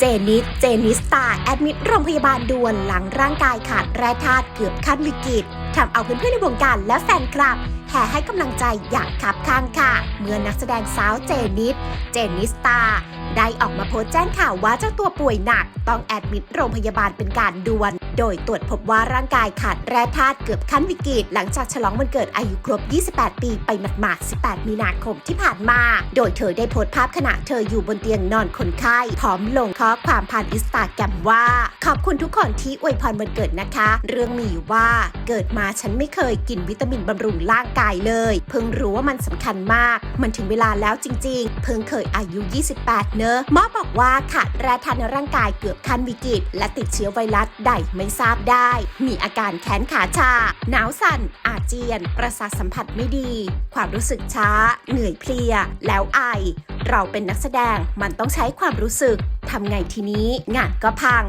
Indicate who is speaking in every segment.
Speaker 1: เจนิส เจนิสตา แอดมิดโรงพยาบาลด่วนหลังร่างกายขาดแร่ธาตุเกือบขั้นวิกฤตทำเอาเพื่อนๆในวงการและแฟนคลับแห่ให้กำลังใจอย่างคับข้างค่ะ เมื่อนักแสดงสาวเจนิส เจนิสตา ได้ออกมาโพสต์แจ้งข่าวว่าเจ้าตัวป่วยหนัก ต้องแอดมิดโรงพยาบาลเป็นการด่วน โดยตรวจพบว่าร่างกายขาดแร่ธาตุเกือบขั้นวิกฤตหลังจากฉลองวันเกิดอายุครบ 28 ปีไปหมาดๆ 18 มีนาคมที่ผ่านมา โดยเธอได้โพสต์ภาพขณะเธออยู่บนเตียงนอนคนไข้พร้อมลงข้อความผ่านอินสตาแกรมว่า ขอบคุณทุกคนที่อวยพรวันเกิดนะคะ เรื่องมีอยู่ว่าเกิดมาฉันไม่เคยกินวิตามินบำรุงร่างกายเลย เพิ่งรู้ว่ามันสำคัญมาก มันถึงเวลาแล้วจริง ๆ เพิ่งเคยอายุ 28 เนอะหมอบอกว่าขาดแร่ธาตุในร่างกายเกือบขั้นวิกฤตและติดเชื้อไวรัสใดไม่ทราบได้ มีอาการแขนขาชา หนาวสั่น อาเจียน ประสาทสัมผัสไม่ดี ความรู้สึกช้า เหนื่อยเพลีย แล้วไอ เราเป็นนักแสดงมันต้องใช้ความรู้สึกทำไงทีนี้งานก็พัง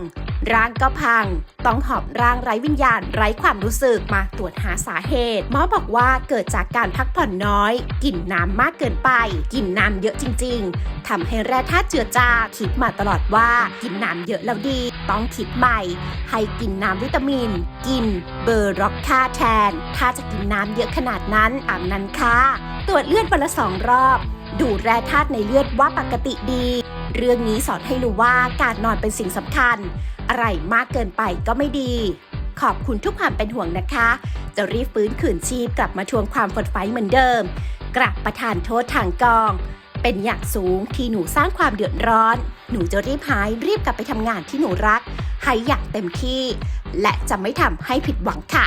Speaker 1: ร่างก็พัง ต้องหอบร่างไร้วิญญาณไร้ความรู้สึกมาตรวจหาสาเหตุ หมอบอกว่าเกิดจากการพักผ่อนน้อย กินน้ำมากเกินไป กินน้ำเยอะจริง ๆทำให้แร่ธาตุเจือจางคิดมาตลอดว่ากินน้ำเยอะแล้วดี ต้องคิดใหม่ ให้กินน้ำวิตามิน กินเบอร์ร็อกค่าแทน ถ้าจะกินน้ำเยอะขนาดนั้นตามนั้นค่ะ ตรวจเลือดวันละสองรอบ ดูแร่ธาตุในเลือดว่าปกติดี เรื่องนี้สอนให้รู้ว่าการนอนเป็นสิ่งสำคัญ อะไรมากเกินไปก็ไม่ดี ขอบคุณทุกความเป็นห่วงนะคะ จะรีบฟื้นคืนชีพกลับมาทวงความฟดไฟเหมือนเดิม กลับประทานโทษทางกอง เป็นอย่างสูงที่หนูสร้างความเดือดร้อน หนูจะรีบหายรีบกลับไปทำงานที่หนูรัก ให้อย่างเต็มที่ และจะไม่ทำให้ผิดหวังค่ะ